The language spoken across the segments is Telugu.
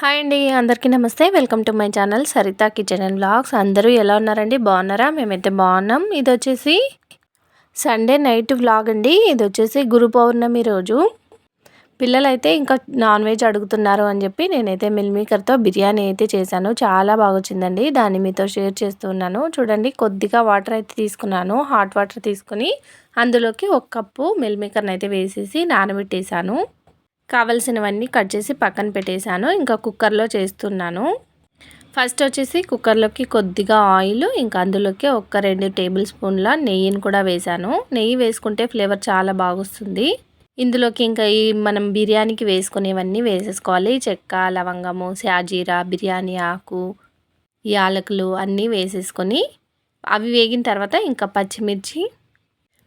హాయ్ అండి అందరికీ నమస్తే. Welcome to my channel Saritha kitchen and blogs అందరూ ఎలా ఉన్నారండి? బాగున్నారా? మేమైతే బాగున్నాం. ఇది వచ్చేసి సండే నైట్ వ్లాగ్ అండి. ఇది వచ్చేసి గురు పౌర్ణమి రోజు. పిల్లలైతే ఇంకా నాన్ వెజ్ అడుగుతున్నారు అని చెప్పి నేనైతే మిల్మేకర్తో బిర్యానీ అయితే చేశాను. చాలా బాగా వచ్చిందండి దాన్ని మీతో షేర్ చేస్తున్నాను చూడండి కొద్దిగా వాటర్ అయితే తీసుకున్నాను. హాట్ వాటర్ తీసుకుని అందులోకి ఒక కప్పు మిల్మేకర్ని అయితే వేసేసి నానబెట్టేశాను. కావలసినవన్నీ కట్ చేసి పక్కన పెట్టేశాను. ఇంకా కుక్కర్లో చేస్తున్నాను. ఫస్ట్ వచ్చేసి కుక్కర్లోకి కొద్దిగా ఆయిల్ ఇంకా అందులోకి ఒక రెండు టేబుల్ స్పూన్ల నెయ్యిని కూడా వేశాను. నెయ్యి వేసుకుంటే ఫ్లేవర్ చాలా బాగుస్తుంది. ఇందులోకి ఇంకా ఈ మనం బిర్యానీకి వేసుకునేవన్నీ వేసేసుకోవాలి. చెక్క లవంగము శాజీరా బిర్యానీ ఆకు యాలకులు అన్నీ వేసేసుకొని అవి వేగిన తర్వాత ఇంకా పచ్చిమిర్చి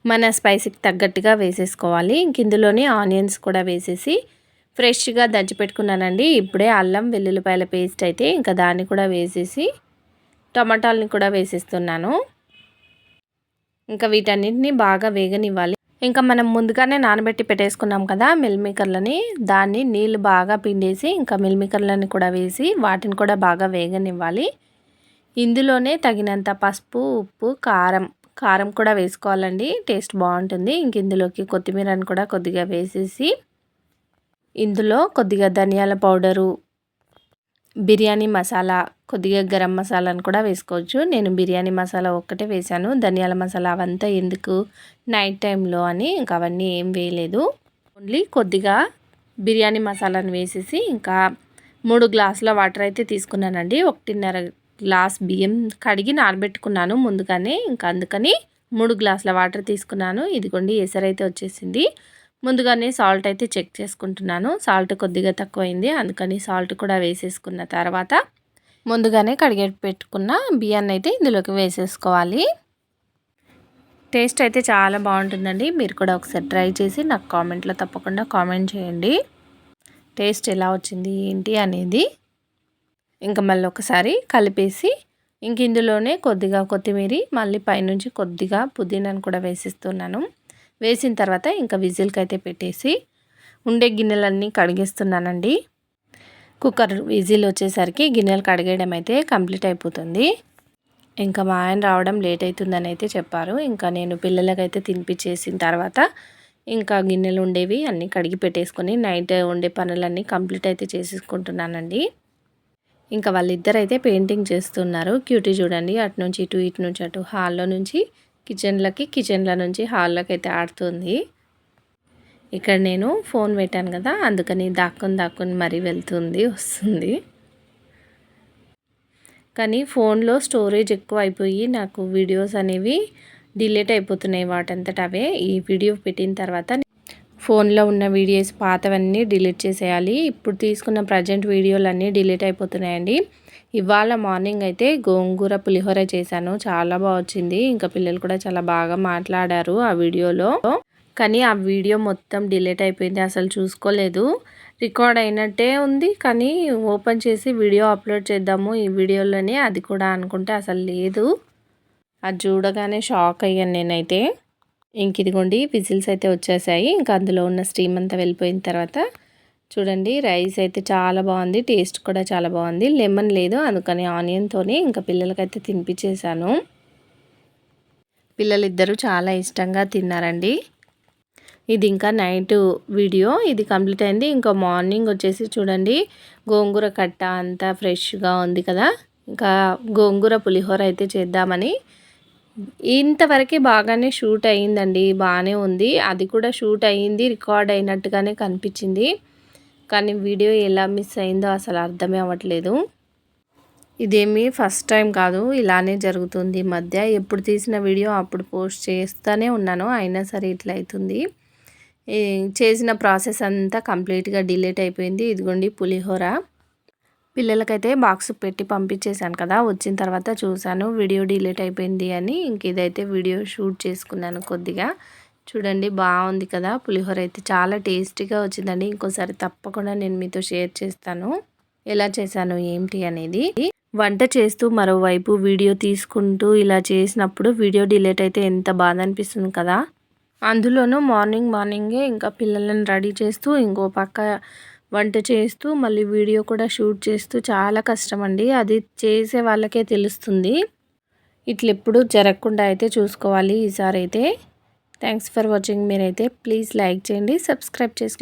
మన స్పైసీకి తగ్గట్టుగా వేసేసుకోవాలి. ఇంక ఇందులోనే ఆనియన్స్ కూడా వేసేసి ఫ్రెష్గా దంచి పెట్టుకున్నానండి. ఇప్పుడే అల్లం వెల్లుల్లిపాయల పేస్ట్ అయితే ఇంకా దాన్ని కూడా వేసేసి టమాటాలని కూడా వేసేస్తున్నాను. ఇంకా వీటన్నిటిని బాగా వేగనివ్వాలి. ఇంకా మనం ముందుగానే నానబెట్టి పెట్టేసుకున్నాం కదా మిల్మేకర్లని దాన్ని నీళ్ళు బాగా పిండేసి ఇంకా మిల్మేకర్లని కూడా వేసి వాటిని కూడా బాగా వేగనివ్వాలి. ఇందులోనే తగినంత పసుపు ఉప్పు కారం కారం కూడా వేసుకోవాలండి. టేస్ట్ బాగుంటుంది. ఇంక ఇందులోకి కొత్తిమీరని కూడా కొద్దిగా వేసేసి ఇందులో కొద్దిగా ధనియాల పౌడరు బిర్యానీ మసాలా కొద్దిగా గరం మసాలాను కూడా వేసుకోవచ్చు. నేను బిర్యానీ మసాలా ఒక్కటే వేశాను. ధనియాల మసాలా అవంతా ఎందుకు? నైట్ టైంలో అని ఇంకా అవన్నీ ఏం వేయలేదు. ఓన్లీ కొద్దిగా బిర్యానీ మసాలాను వేసేసి ఇంకా మూడు గ్లాసుల వాటర్ అయితే తీసుకున్నానండి. ఒకటిన్నర గ్లాస్ బియ్యం కడిగి నానబెట్టుకున్నాను ముందుగానే. ఇంకా అందుకని మూడు గ్లాసుల వాటర్ తీసుకున్నాను. ఇదిగోండి ఎసరైతే వచ్చేసింది. ముందుగానే సాల్ట్ అయితే చెక్ చేసుకుంటున్నాను. సాల్ట్ కొద్దిగా తక్కువైంది. అందుకని సాల్ట్ కూడా వేసేసుకున్న తర్వాత ముందుగానే కడిగే పెట్టుకున్న బియ్యాన్ని అయితే ఇందులోకి వేసేసుకోవాలి. టేస్ట్ అయితే చాలా బాగుంటుందండి. మీరు కూడా ఒకసారి ట్రై చేసి నాకు కామెంట్లో తప్పకుండా కామెంట్ చేయండి. టేస్ట్ ఎలా వచ్చింది ఏంటి అనేది. ఇంకా మళ్ళీ ఒకసారి కలిపేసి ఇంక ఇందులోనే కొద్దిగా కొత్తిమీర మళ్ళీ పైనుంచి కొద్దిగా పుదీనాను కూడా వేసిస్తున్నాను. వేసిన తర్వాత ఇంకా విజిల్కి అయితే పెట్టేసి ఉండే గిన్నెలన్నీ కడిగేస్తున్నానండి. కుక్కర్ విజిల్ వచ్చేసరికి గిన్నెలు కడిగేయడం అయితే కంప్లీట్ అయిపోతుంది. ఇంకా మా ఆయన రావడం లేట్ అవుతుందని అయితే చెప్పారు. ఇంకా నేను పిల్లలకైతే తినిపించేసిన తర్వాత ఇంకా గిన్నెలు ఉండేవి అన్నీ కడిగి పెట్టేసుకొని నైట్ ఉండే పనులన్నీ కంప్లీట్ అయితే చేసేసుకుంటున్నానండి. ఇంకా వాళ్ళిద్దరైతే పెయింటింగ్ చేస్తున్నారు. క్యూటీ చూడండి అటు నుంచి ఇటు ఇటు నుంచి అటు హాల్లో నుంచి కిచెన్లకి కిచెన్ల నుంచి హాల్లోకి అయితే ఆడుతుంది. ఇక్కడ నేను ఫోన్ పెట్టాను కదా అందుకని దాక్కుని దాక్కుని మరీ వెళ్తుంది వస్తుంది. కానీ ఫోన్లో స్టోరేజ్ ఎక్కువ అయిపోయి నాకు వీడియోస్ అనేవి డిలీట్ అయిపోతున్నాయి వాటంతట అవే. ఈ వీడియో పెట్టిన తర్వాత ఫోన్లో ఉన్న వీడియోస్ పాతవన్నీ డిలీట్ చేసేయాలి. ఇప్పుడు తీసుకున్న ప్రజెంట్ వీడియోలన్నీ డిలీట్ అయిపోతున్నాయండి. ఇవాళ మార్నింగ్ అయితే గోంగూర పులిహోర చేశాను. చాలా బాగా వచ్చింది. ఇంకా పిల్లలు కూడా చాలా బాగా మాట్లాడారు ఆ వీడియోలో. కానీ ఆ వీడియో మొత్తం డిలీట్ అయిపోయింది. అసలు చూసుకోలేదు. రికార్డ్ అయినట్టే ఉంది. కానీ ఓపెన్ చేసి వీడియో అప్లోడ్ చేద్దాము ఈ వీడియోలోనే. అది కూడా అనుకుంటే అసలు లేదు. అది చూడగానే షాక్ అయ్యాను నేనైతే. ఇంక ఇదిగోండి విజిల్స్ అయితే వచ్చేసాయి. ఇంకా అందులో ఉన్న స్టీమ్ అంతా వెళ్ళిపోయిన తర్వాత చూడండి రైస్ అయితే చాలా బాగుంది టేస్ట్ కూడా చాలా బాగుంది. లెమన్ లేదు అందుకని ఆనియన్తోనే ఇంకా పిల్లలకైతే తినిపించేశాను పిల్లలిద్దరూ చాలా ఇష్టంగా తిన్నారండి. ఇది ఇంకా నైట్ వీడియో ఇది కంప్లీట్ అయింది. ఇంకా మార్నింగ్ వచ్చేసి చూడండి గోంగూర కట్ట అంతా ఫ్రెష్గా ఉంది కదా. ఇంకా గోంగూర పులిహోర అయితే చేద్దామని ఇంతవరకు బాగానే షూట్ అయ్యిందండి బాగానే ఉంది. అది కూడా షూట్ అయ్యింది రికార్డ్ అయినట్టుగానే కనిపించింది. కానీ వీడియో ఎలా మిస్ అయిందో అసలు అర్థమే అవ్వట్లేదు. ఇదేమీ ఫస్ట్ టైం కాదు ఇలానే జరుగుతుంది మధ్య. ఎప్పుడు తీసిన వీడియో అప్పుడు పోస్ట్ చేస్తూనే ఉన్నాను అయినా సరే ఇట్లా అవుతుంది. చేసిన ప్రాసెస్ అంతా కంప్లీట్గా డిలేట్ అయిపోయింది. ఇదిగోండి పులిహోర. పిల్లలకైతే బాక్స్ పెట్టి పంపించేశాను కదా వచ్చిన తర్వాత చూశాను వీడియో డిలీట్ అయిపోయింది అని ఇంక ఇదైతే వీడియో షూట్ చేసుకున్నాను కొద్దిగా. చూడండి బాగుంది కదా పులిహోర అయితే చాలా టేస్టీగా వచ్చిందండి. ఇంకోసారి తప్పకుండా నేను మీతో షేర్ చేస్తాను. ఎలా చేశాను ఏంటి అనేది. వంట చేస్తూ మరోవైపు వీడియో తీసుకుంటూ ఇలా చేసినప్పుడు వీడియో డిలేట్ అయితే ఎంత బాధ అనిపిస్తుంది కదా. అందులోనూ మార్నింగ్ మార్నింగే ఇంకా పిల్లలను రెడీ చేస్తూ ఇంకో పక్క వంట చేస్తూ మళ్ళీ వీడియో కూడా షూట్ చేస్తూ చాలా కష్టం అండి అది చేసే వాళ్ళకే తెలుస్తుంది. ఇట్లా ఎప్పుడు జరగకుండా అయితే చూసుకోవాలి ఈసారి అయితే థ్యాంక్స్ ఫర్ వాచింగ్. మీరైతే ప్లీజ్ లైక్ చేయండి సబ్స్క్రైబ్ చేసుకోండి.